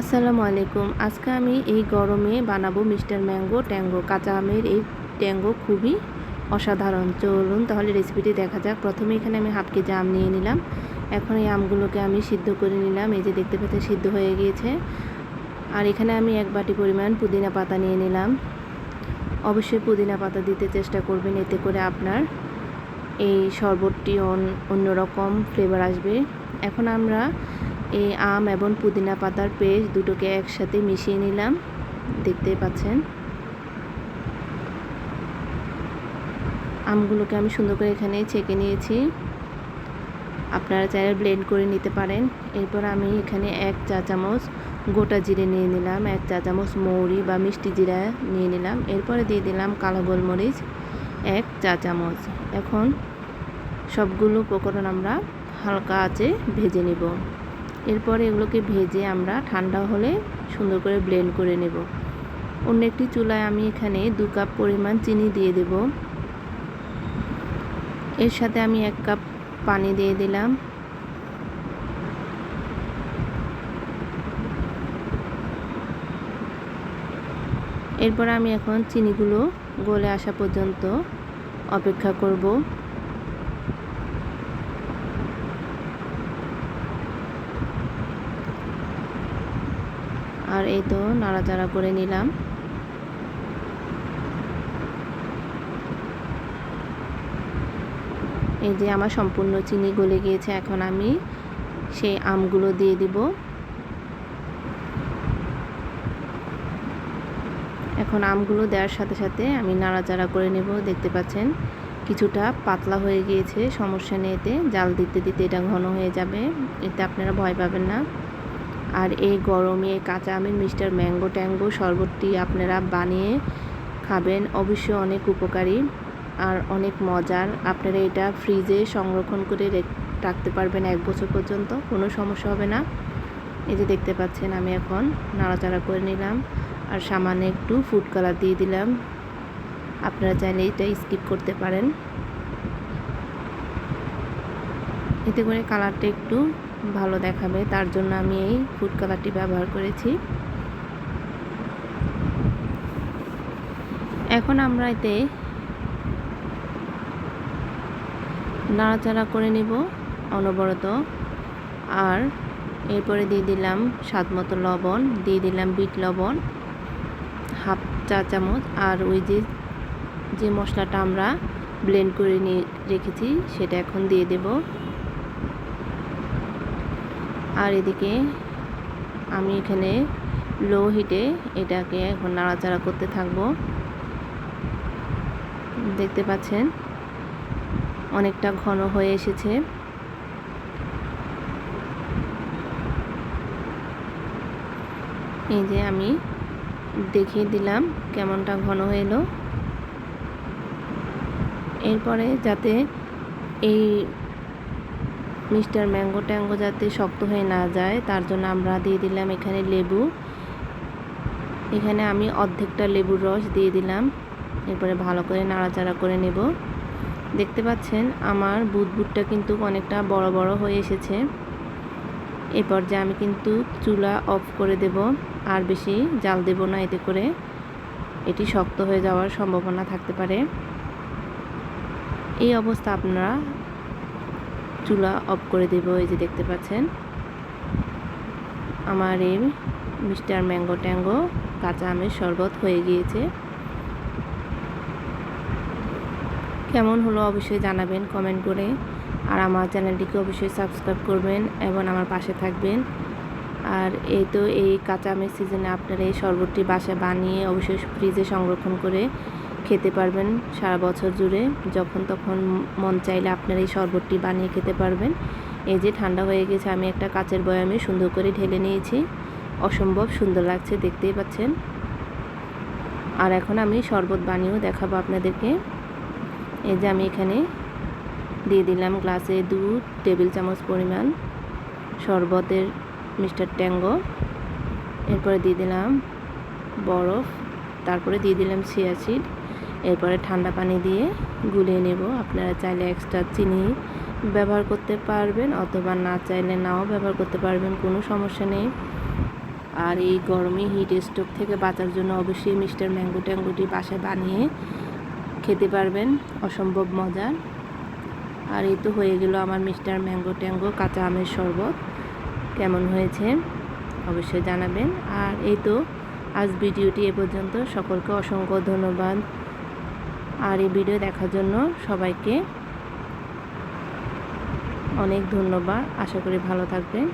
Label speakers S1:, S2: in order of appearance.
S1: আসসালামু আলাইকুম। আজকে আমি এই গরমে বানাবো মিস্টার ম্যাঙ্গো ট্যাঙ্গো। কাঁচা আমের এই ট্যাঙ্গো খুবই অসাধারণ। চলুন তাহলে রেসিপিটি দেখা যাক। প্রথমে এখানে আমি হাফ কেজি আম নিয়ে নিলাম। এখন এই আমগুলোকে আমি সিদ্ধ করে নিলাম। এই যে দেখতে পাচ্ছেন সিদ্ধ হয়ে গিয়েছে। আর এখানে আমি এক বাটি পরিমাণ পুদিনা পাতা নিয়ে নিলাম। অবশ্যই পুদিনা পাতা দিতে চেষ্টা করবেন। এতে করে আপনার এই শরবতটি অন্যরকম ফ্লেভার আসবে। এখন আমরা এই আম এবং পুদিনা পাতার পেস্ট দুটোকে একসাথে মিশিয়ে নিলাম। দেখতেই পাচ্ছেন। আমগুলোকে আমি সুন্দর করে এখানে ছেঁকে নিয়েছি। আপনারা চাইলে ব্লেন্ড করে নিতে পারেন। এরপর আমি এখানে এক চা চামচ গোটা জিরে নিয়ে নিলাম, এক চা চামচ মৌরি বা মিষ্টি জিরা নিয়ে নিলাম। এরপরে দিয়ে দিলাম কালো গোলমরিচ, এক চা চামচ। এখন সবগুলো উপকরণ আমরা হালকা আঁচে ভেজে নেব। এরপরে এগুলোকে ভেজে আমরা ঠান্ডা হলে সুন্দর করে ব্লেন্ড করে নেব। অন্য একটি চুলায় আমি এখানে দু কাপ পরিমাণ চিনি দিয়ে দেব। এর সাথে আমি এক কাপ পানি দিয়ে দিলাম। এরপর আমি এখন চিনিগুলো গলে আসা পর্যন্ত অপেক্ষা করব। আর এই তো নাড়াচাড়া করে নিলাম। এই যে আমার সম্পূর্ণ চিনি গলে গিয়েছে, এখন আমি সেই আমগুলো দিয়ে দিব। এখন আমগুলো দেওয়ার সাথে সাথে আমি নাড়াচাড়া করে নেব। দেখতে পাচ্ছেন, কিছুটা পাতলা হয়ে গিয়েছে, সমস্যা নেই এতে। জাল দিতে দিতে এটা ঘন হয়ে যাবে, এতে আপনারা ভয় পাবেন না। আর এই গরমে কাঁচা আমের মিস্টার ম্যাঙ্গো ট্যাঙ্গো শরবতটি আপনারা বানিয়ে খাবেন। অবশ্যই অনেক উপকারী আর অনেক মজার। আপনারা এটা ফ্রিজে সংরক্ষণ করে রাখতে পারবেন এক বছর পর্যন্ত। কোনো সমস্যা হবে না। এই যে দেখতে পাচ্ছেন আমি এখন নাড়াচাড়া করে নিলাম আর সামান্য একটু ফুড কালার দিয়ে দিলাম। আপনারা চাইলে এটা স্কিপ করতে পারেন। এতে করে কালারটা একটু ভালো দেখাবে। তার জন্য আমি এই ফুড কালারটি ব্যবহার করেছি। এখন আমরা এতে নাড়াচাড়া করে নেব অনবরত। আর এরপরে দিয়ে দিলাম স্বাদ মতো লবণ, দিয়ে দিলাম বিট লবণ, হাফ চা চামচ। আর ওই যে যে মশলাটা আমরা ব্লেন্ড করে নিয়ে রেখেছি, সেটা এখন দিয়ে দেব। আর এদিকে আমি এখানে লো হিটে এটাকে এখন নাড়াচাড়া করতে থাকব। দেখতে পাচ্ছেন? অনেকটা ঘন হয়ে এসেছে। এই যে আমি দেখিয়ে দিলাম কেমনটা ঘন হয়ে এলো। এরপরে যাতে এই মিস্টার ম্যাঙ্গো ট্যাঙ্গো যাতে শক্ত হয়ে না যায়, তার জন্য আমরা দিয়ে দিলাম এখানে লেবু। এখানে আমি অর্ধেকটা লেবুর রস দিয়ে দিলাম। এরপরে ভালো করে নাড়াচাড়া করে নেব। দেখতে পাচ্ছেন, আমার বুটবুটটা কিন্তু অনেকটা বড় বড় হয়ে এসেছে। এ পর্যায়ে আমি কিন্তু চুলা অফ করে দেব, আর বেশি জাল দেব না এতে করে। এটি শক্ত হয়ে যাওয়ার সম্ভাবনা থাকতে পারে। এই অবস্থা আপনারা চুলা অফ করে দেব, এই যে দেখতে পাচ্ছেন। আমার এই মিস্টার ম্যাঙ্গো ট্যাঙ্গো কাঁচা আমের শরবত হয়ে গিয়েছে। কেমন হলো অবশ্যই জানাবেন কমেন্ট করে, আর আমার চ্যানেলটিকে অবশ্যই সাবস্ক্রাইব করবেন এবং আমার পাশে থাকবেন। আর এই তো এই কাঁচা আমের সিজনে আপনারা এই শরবতটি বাসায় বানিয়ে অবশ্যই ফ্রিজে সংরক্ষণ করে খেতে পারবেন সারা বছর জুড়ে, যখন তখন মন চাইলে আপনারা এই শরবতটি বানিয়ে খেতে পারবেন। এই যে ঠান্ডা হয়ে গেছে, আমি একটা কাচের বয়ামে সুন্দর করে ঢেলে নিয়েছি। অসম্ভব সুন্দর লাগছে, দেখতেই পাচ্ছেন। আর এখন আমি শরবত বানিয়েও দেখাবো আপনাদেরকে। এই যে আমি এখানে দিয়ে দিলাম গ্লাসে দু টেবিল চামচ পরিমাণ শরবতের মিস্টার ট্যাঙ্গো। এরপরে দিয়ে দিলাম বরফ, তারপরে দিয়ে দিলাম সিয়াসিড এরপরে ঠান্ডা পানি দিয়ে গুলিয়ে নেব। আপনারা চাইলে এক্সট্রা চিনি ব্যবহার করতে পারবেন অথবা না চাইলে নাও ব্যবহার করতে পারবেন, কোনো সমস্যা নেই। আর এই গরমে হিট স্ট্রোক থেকে বাঁচার জন্য অবশ্যই মিস্টার ম্যাঙ্গো ট্যাঙ্গোটি বাসায় বানিয়ে খেতে পারবেন, অসম্ভব মজার। আর এই তো হয়ে গেল আমার মিস্টার ম্যাঙ্গো ট্যাঙ্গো কাঁচা আমের শরবত। কেমন হয়েছে? অবশ্যই জানাবেন। আর এই তো আজ ভিডিওটি এ পর্যন্ত। সকলকে অসংখ্য ধন্যবাদ। আর এই ভিডিও দেখার জন্য সবাইকে অনেক ধন্যবাদ। আশা করি ভালো থাকবেন।